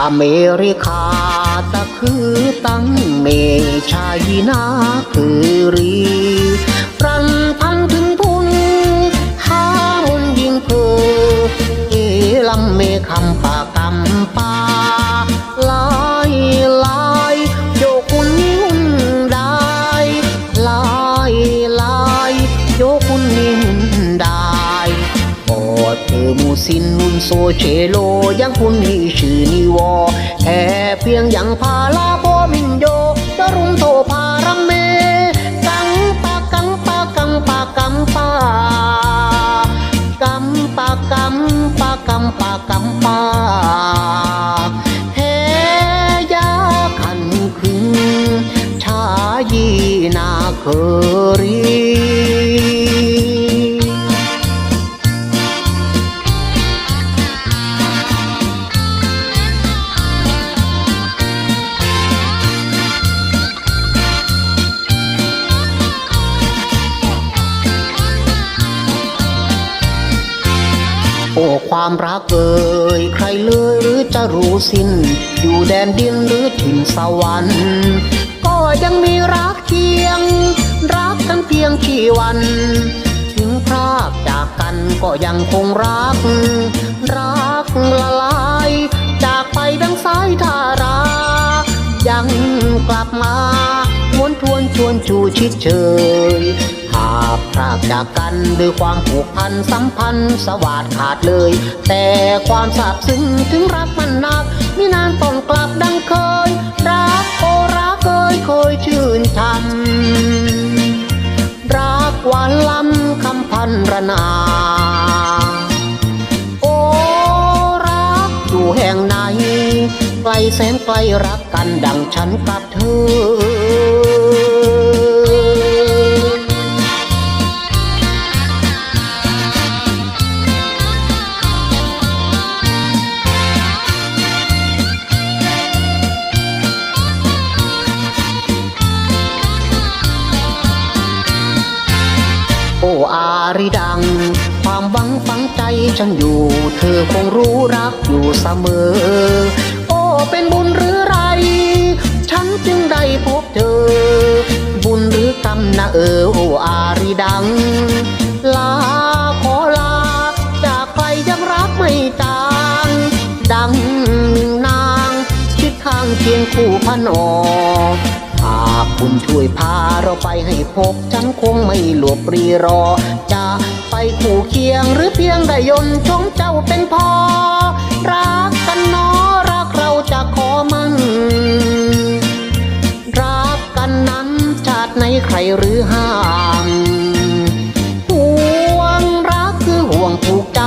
อเมริกาตะคือตั้งเมชายีนาคือรีรันพันถึงพุนห้ามุนยิงเพอเอลำเมคำปากำปาลายลายโยกุนนิหุนได้ลายลายโยกุนนิหุนได้ปอดเธอมูสินนุนโซเชโลยังคุณนี่ชื่อนิ ค่เพียงยังพาลาโบมินโยตรุงโทพารัมเม กังปากังปากังปากัมปากัมปากัมปากัมปากัมปาเฮยาขันคึงชายีนาเครี โอ้ความรักเอ่ยใครเลยหรือจะรู้สิ้น อยู่แดนดินหรือถิ่นสวรรค์ ก็ยังมีรักเคียง รักกันเพียงกี่วัน ถึงพรากจากกันก็ยังคงรัก รักละลาย จากไปดังสายทารา ยังกลับมาวนทวนชวนชูชิดเชยากพรากจากกันด้วยความผูกพันสัมพันธ์สวาดขาดเลย แต่ความซาบซึ้งถึงรักมันนักมินานต้องกลับดังเคย รักโอรักเคยเคยชื่นชำรักหวานล้ำคำพันรนาโอรักอยู่แห่งไหนไกลแสนไกลรักกันดังฉันกับเธอ ฉันอยู่ เธอคงรู้รักอยู่เสมอ โอ้เป็นบุญหรือไร ฉันจึงได้พบเธอ บุญหรือกรรมนะเออโอ้อาริดัง ลาขอลา จากใครยังรักไม่จาง ดังมิ่งนางชิดข้างเคียงคู่พนอหากคุณช่วยพาเราไปให้พบ ฉันคงไม่หลบรีรอจะ คู่เคียงหรือเพียงได้ยนชมเจ้าเป็นพอ รักกันเนอรักเราจะขอมันรักกันนั้นชาติไหนใครหรือห่างห่วงรักคือห่วงผูกใจ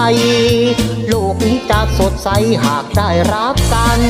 โลกนี้จะสดใสหากได้รักกัน